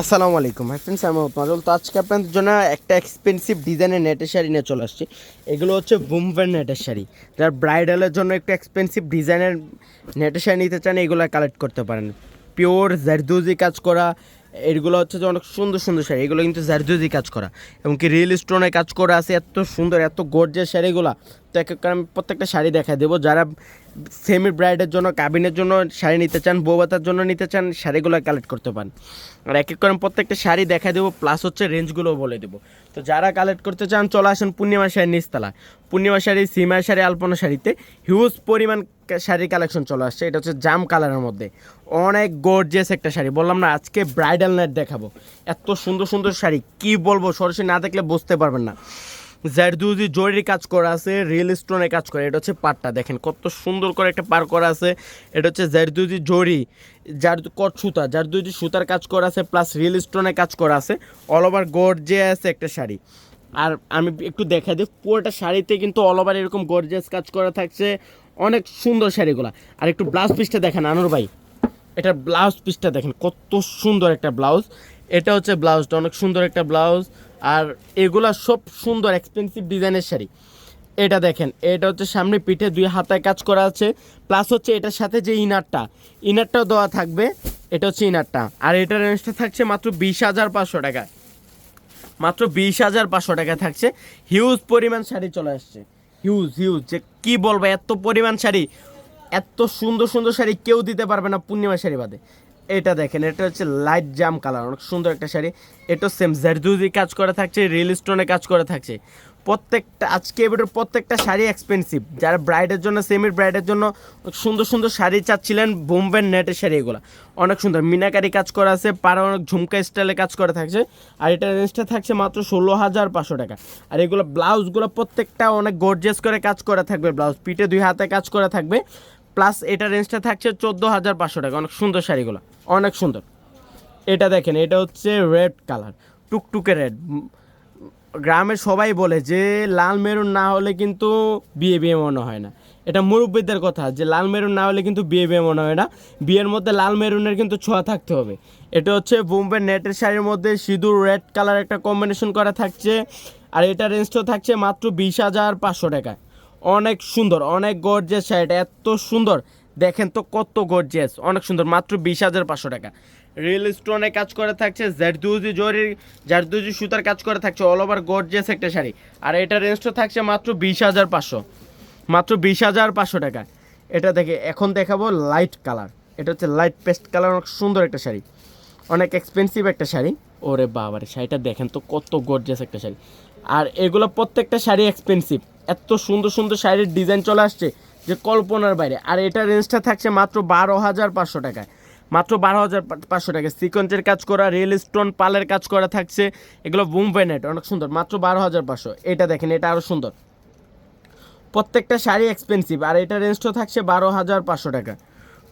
আসসালামু আলাইকুম hi friends আমি মাজল তো আজকে আপনাদের জন্য একটা এক্সপেন্সিভ ডিজাইনের নেটের শাড়ি নিয়ে চলে আসছি। এগুলো হচ্ছে বুমভের নেটের শাড়ি। যারা ব্রাইডালের জন্য একটু এক্সপেন্সিভ ডিজাইনের নেটের শাড়ি নিতে চান, এগুলো কালেক্ট করতে পারেন। পিওর জারদুজি কাজ করা, এগুলো হচ্ছে যে অনেক সুন্দর সুন্দর শাড়ি, এগুলো কিন্তু জারদুজি কাজ করা। এবং কি রিয়েল স্টোনে কাজ করা আছে, এত সুন্দর, এত গর্জের শাড়িগুলো। তো এক আমি প্রত্যেকটা শাড়ি দেখা দেবো। যারা সেমি ব্রাইডের জন্য কাবিনের জন্য শাড়ি নিতে চান বৌবাতার জন্য নিতে চান, শাড়িগুলো কালেক্ট করতে পারেন। আর এক এক করে প্রত্যেকটা শাড়ি দেখা দেবো প্লাস হচ্ছে রেঞ্জগুলোও বলে দেবো। তো যারা কালেক্ট করতে চান, চলে আসেন পূর্ণিমা শাড়ি নিচতলা পূর্ণিমা শাড়ি সীমা শাড়ি, আলপনা শাড়িতে হিউজ পরিমাণ কা- শাড়ি কালেকশন চলে আসছে। এটা হচ্ছে জাম কালারের মধ্যে। অনেক গর্জিয়াস একটা শাড়ি। বললাম না, আজকে ব্রাইডাল নাইট দেখাবো। এত সুন্দর সুন্দর শাড়ি, কি বলব? সরাসরি না দেখলে বুঝতে পারবেন না। জারদুজি জরির কাজ করা আছে রিয়েল স্টোনের কাজ করা, এটা হচ্ছে পাটটা দেখেন, কত সুন্দর করে একটা পার করা আছে। এটা হচ্ছে জারদুজি জরি যার কট সুতা যার জারদুজি সুতার কাজ করা আছে প্লাস রিয়েল স্টোনের কাজ করা আছে অল ওভার গর্জিয়াস একটা শাড়ি। আর আমি একটু দেখা দিই, পুরোটা শাড়িতে কিন্তু অল ওভার এরকম গর্জিয়াস কাজ করা থাকছে, অনেক সুন্দর শাড়িগুলো। আর একটু ব্লাউজ পিসটা দেখেন আনুর ভাই এটার ব্লাউজ পিসটা দেখেন, কত সুন্দর একটা ব্লাউজ এটা হচ্ছে ব্লাউজটা অনেক সুন্দর একটা ব্লাউজ আর এগুলা সব সুন্দর এক্সপেন্সিভ ডিজাইনের শাড়ি। এটা দেখেন, এটা হচ্ছে সামনে পিঠে, দুই হাতায় কাজ করা আছে। প্লাস হচ্ছে এটার সাথে যে ইনারটা ইনারটাও দেওয়া থাকবে, এটা হচ্ছে ইনারটা আর এটার রেঞ্জটা থাকছে মাত্র বিশ হাজার পাঁচশো টাকা। মাত্র বিশ হাজার পাঁচশো টাকা থাকছে। হিউজ পরিমাণ শাড়ি চলে আসছে। হিউজ হিউজ যে কী বলব, এত পরিমাণ শাড়ি, এত সুন্দর সুন্দর শাড়ি কেউ দিতে পারবে না পূর্ণিমা শাড়ি বাদে। এটা দেখেন, এটা হচ্ছে লাইট জাম কালার অনেক সুন্দর একটা শাড়ি। এটা সেম জারদুজি কাজ করা থাকছে রিয়েল স্টোনে কাজ করা থাকছে। প্রত্যেকটা, আজকে এবারে প্রত্যেকটা শাড়ি এক্সপেন্সিভ যারা ব্রাইডের জন্য সেমির ব্রাইডের জন্য সুন্দর সুন্দর শাড়ি চাচ্ছিলেন, বোম্বের নেটের শাড়ি এগুলো। অনেক সুন্দর, মিনাকারি কাজ করা আছে, পাড়া অনেক ঝুমকা স্টাইলে কাজ করা থাকছে। আর এটা রেঞ্জটা থাকছে মাত্র ষোলো হাজার পাঁচশো টাকা। আর এগুলো ব্লাউজগুলো প্রত্যেকটা অনেক গর্জেস করে কাজ করা থাকবে ব্লাউজ পিঠে দুই হাতে কাজ করা থাকবে। প্লাস এটা রেঞ্জটা থাকছে চোদ্দ হাজার পাঁচশো টাকা। অনেক সুন্দর শাড়িগুলো। অনেক সুন্দর। এটা দেখেন, এটা হচ্ছে রেড কালার টুকটুকে রেড গ্রামের সবাই বলে যে, লাল মেরুন না হলে কিন্তু বিয়ে বিয়ে মনে হয় না। এটা মুরব্বীদের কথা, যে লাল মেরুন না হলে কিন্তু বিয়ে বিয়ে মনে হয় না। বিয়ের মধ্যে লাল মেরুনের কিন্তু ছোঁয়া থাকতে হবে। এটা হচ্ছে বোম্বে নেটের শাড়ির মধ্যে সিঁদুর রেড কালার একটা কম্বিনেশন করা থাকছে। আর এটা রেঞ্জটা থাকছে মাত্র বিশ হাজার পাঁচশো টাকা অনেক সুন্দর, অনেক গর্জিয়াস শাড়িটা, এত সুন্দর। দেখেন তো কত গর্জিয়াস অনেক সুন্দর, মাত্র বিশ হাজার পাঁচশো টাকা। রিয়েল স্টোনে কাজ করে থাকছে জারদুজি জরির, জারদুজি সুতার কাজ করে থাকছে অল ওভার গর্জিয়াস একটা শাড়ি। আর এটা রেঞ্জটা থাকছে মাত্র বিশ হাজার পাঁচশো, মাত্র বিশ হাজার পাঁচশো টাকা। এটা দেখে এখন দেখাবো লাইট কালার এটা হচ্ছে লাইট পেস্ট কালার অনেক সুন্দর একটা শাড়ি। অনেক এক্সপেন্সিভ একটা শাড়ি। ওরে বাবারে, শাড়িটা দেখেন তো কত গর্জিয়াস একটা শাড়ি। আর এগুলো প্রত্যেকটা শাড়ি এক্সপেন্সিভ এত সুন্দর সুন্দর শাড়ির ডিজাইন চলে আসছে যে কল্পনার বাইরে। আর এটা রেঞ্জটা থাকছে মাত্র বারো হাজার পাঁচশো টাকায়। মাত্র বারো হাজার পাঁচশো টাকা সিকোয়েন্সের কাজ করা, রিয়েল স্টোন পালের কাজ করা থাকছে। এগুলো বুম্বে নেট অনেক সুন্দর। মাত্র বারো হাজার পাঁচশো। এটা দেখেন, এটা আরও সুন্দর। প্রত্যেকটা শাড়ি এক্সপেন্সিভ আর এটা রেঞ্জটা থাকছে বারো হাজার পাঁচশো টাকা।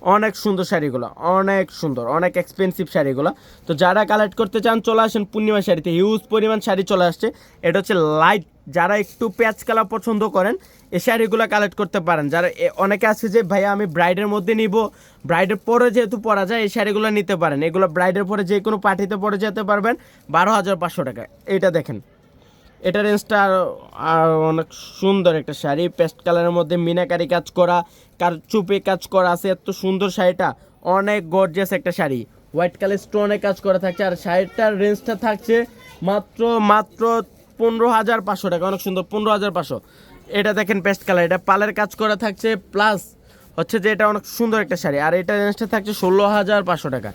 অনেক সুন্দর শাড়িগুলো, অনেক সুন্দর, অনেক এক্সপেন্সিভ শাড়িগুলো। তো যারা কালেক্ট করতে চান, চলে আসেন পূর্ণিমা শাড়িতে। হিউজ পরিমাণ শাড়ি চলে আসছে। এটা হচ্ছে লাইট যারা একটু পেঁয়াজ কালার পছন্দ করেন এই শাড়িগুলো কালেক্ট করতে পারেন। যারা এ- অনেকে আছে যে, ভাইয়া, আমি ব্রাইডের মধ্যে নিব। ব্রাইডের পরে যেহেতু পরা যায় এই শাড়িগুলো নিতে পারেন। এগুলো ব্রাইডের পরে যে কোনো পার্টিতে পরে যেতে পারবেন, বারো হাজার পাঁচশো টাকা এটা দেখেন। এটা রেঞ্জটা অনেক সুন্দর একটা শাড়ি। পেস্ট কালারের মধ্যে মিনাকারি কাজ করা, কার চুপে কাজ করা আছে, এত সুন্দর শাড়িটা। অনেক গর্জিয়াস একটা শাড়ি। হোয়াইট কালার স্টোনে কাজ করা থাকছে। আর শাড়িটার রেঞ্জটা থাকছে মাত্র মাত্র পনেরো হাজার পাঁচশো টাকা, অনেক সুন্দর, পনেরো হাজার পাঁচশো। এটা দেখেন পেস্ট কালার এটা পালের কাজ করা থাকছে প্লাস হচ্ছে যে এটা অনেক সুন্দর একটা শাড়ি, আর এটা জিনিসটা থাকছে ষোলো হাজার পাঁচশো টাকা।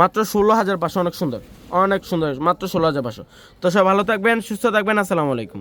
মাত্র ষোলো হাজার পাঁচশো, অনেক সুন্দর অনেক সুন্দর, মাত্র ষোলো হাজার পাঁচশো। তো সব ভালো থাকবেন, সুস্থ থাকবেন, আসসালামু আলাইকুম।